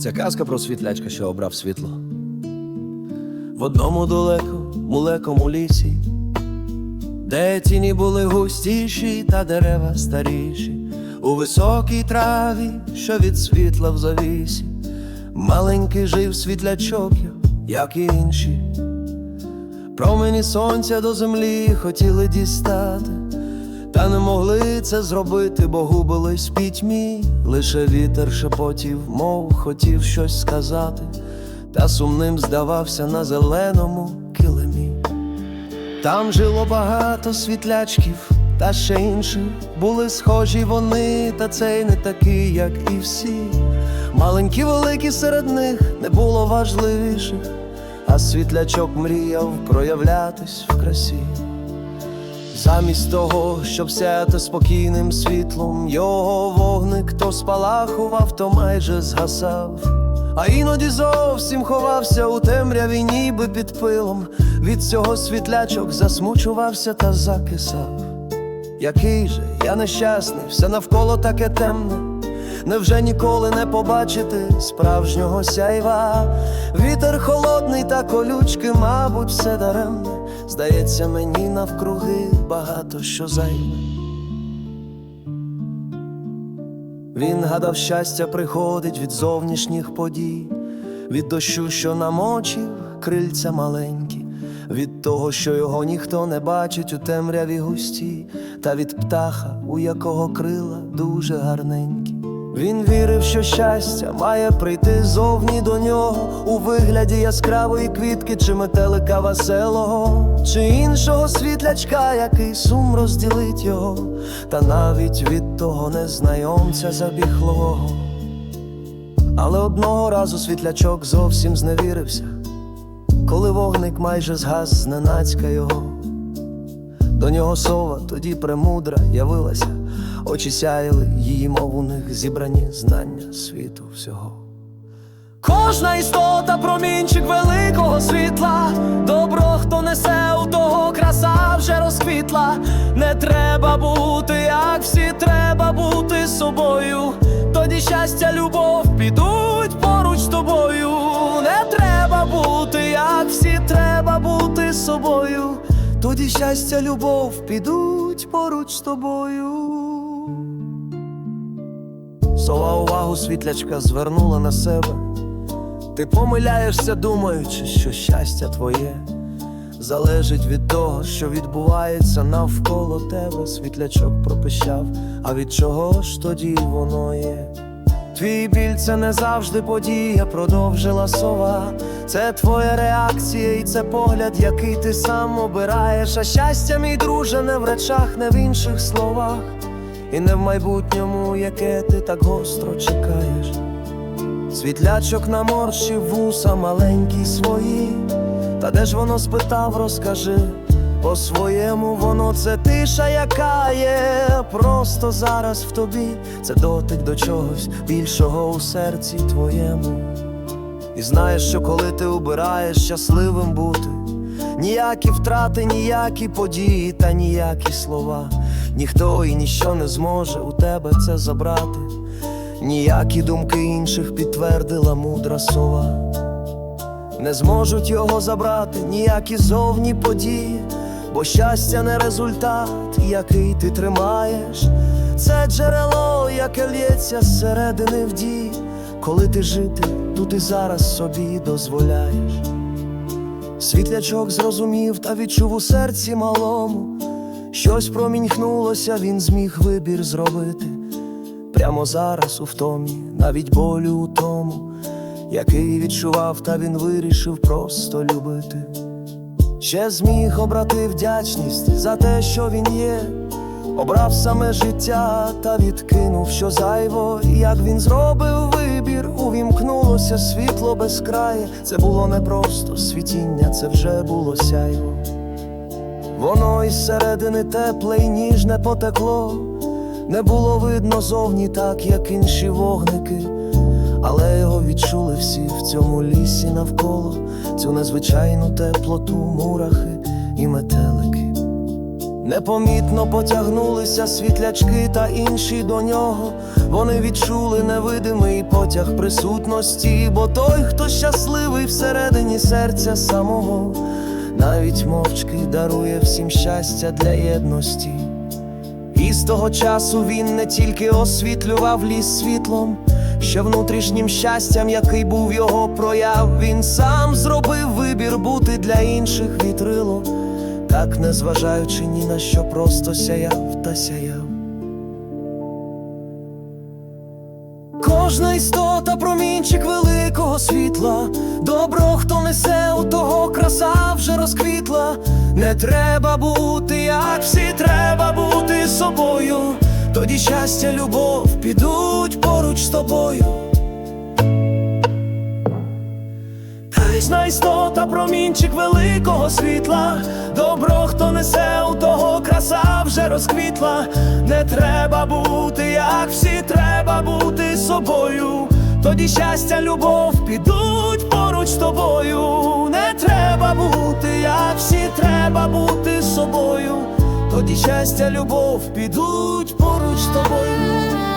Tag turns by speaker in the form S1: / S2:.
S1: Це казка про світлячка, що обрав світло. В одному далеко, мулекому лісі, де тіні були густіші та дерева старіші, у високій траві, що від світла в завісі, маленький жив світлячок, як і інші. Промені сонця до землі хотіли дістати, та не могли це зробити, бо губились в пітьмі. Лише вітер шепотів, мов хотів щось сказати, та сумним здавався на зеленому килимі. Там жило багато світлячків, та ще інших були схожі вони, та цей не такий, як і всі. Маленькі, великі серед них не було важливіших, а світлячок мріяв проявлятись в красі. Замість того, щоб сяяти спокійним світлом, його вогник то спалахував, то майже згасав, а іноді зовсім ховався у темряві, ніби під пилом. Від цього світлячок засмучувався та закисав. Який же я нещасний, все навколо таке темне. Невже ніколи не побачити справжнього сяйва? Вітер холодний та колючки, мабуть, все даремне. Здається, мені навкруги багато що займе. Він гадав, щастя приходить від зовнішніх подій, від дощу, що намочив крильця маленькі, від того, що його ніхто не бачить у темряві густі, та від птаха, у якого крила дуже гарненькі. Він вірив, що щастя має прийти зовні до нього у вигляді яскравої квітки, чи метелика веселого, чи іншого світлячка, який сум розділить його, та навіть від того незнайомця забіглого. Але одного разу світлячок зовсім зневірився, коли вогник майже згас зненацька його. До нього сова тоді премудра явилася, очі сяяли, її мов у них зібрані знання світу всього. Кожна істота промінчик великого світла, добро, хто несе у того краса вже розквітла. Не треба бути, як всі, треба бути собою. Тоді щастя, любов підуть поруч з тобою. Не треба бути, як всі, треба бути собою. Тоді щастя, любов підуть поруч з тобою. Сова увагу світлячка звернула на себе. Ти помиляєшся, думаючи, що щастя твоє залежить від того, що відбувається навколо тебе. Світлячок пропищав, а від чого ж тоді воно є? Твій біль це не завжди подія, продовжила сова. Це твоя реакція, і це погляд, який ти сам обираєш. А щастя, мій друже, не в речах, не в інших словах, і не в майбутньому, яке ти так гостро чекаєш. Світлячок наморщив вуса маленькі свої, та де ж воно спитав, розкажи. По-своєму воно це тиша, яка є просто зараз в тобі, це дотик до чогось більшого у серці твоєму. І знаєш, що коли ти обираєш щасливим бути, ніякі втрати, ніякі події та ніякі слова, ніхто і ніщо не зможе у тебе це забрати. Ніякі думки інших підтвердила мудра сова, не зможуть його забрати ніякі зовні події, бо щастя не результат, який ти тримаєш, це джерело, яке лється зсередини в дії, коли ти жити тут і зараз собі дозволяєш. Світлячок зрозумів та відчув у серці малому, щось промінькнулося, він зміг вибір зробити. Прямо зараз у втомі, навіть болю у тому, який відчував, та він вирішив просто любити. Ще зміг обрати вдячність за те, що він є, обрав саме життя та відкинув, що зайво, І як він зробив вибір, увімкнулося світло безкрає. Це було не просто світіння, це вже було сяйво. Воно із середини тепле й ніжне потекло. Не було видно зовні так, як інші вогники, але його відчули всі в цьому лісі навколо, цю незвичайну теплоту, мурахи і метелики. Непомітно потягнулися світлячки та інші до нього. Вони відчули невидимий потяг присутності, бо той, хто щасливий всередині серця самого, навіть мовчки дарує всім щастя для єдності. І з того часу він не тільки освітлював ліс світлом, що внутрішнім щастям, який був його прояв, він сам зробив вибір бути для інших вітрило, так не зважаючи ні на що, просто сяяв та сяяв. Кожна істота промінчик великого світла, добро, хто несе у того краса вже розквітла. Не треба бути, як всі, треба бути собою. Тоді щастя, любов підуть поруч з тобою. Кожна істота промінчик великого світла, добро, хто несе у того вже розквітла. Не треба бути, як всі, треба бути собою. Тоді щастя, любов підуть поруч з тобою. Не треба бути, як всі, треба бути собою. Тоді щастя, любов підуть поруч з тобою.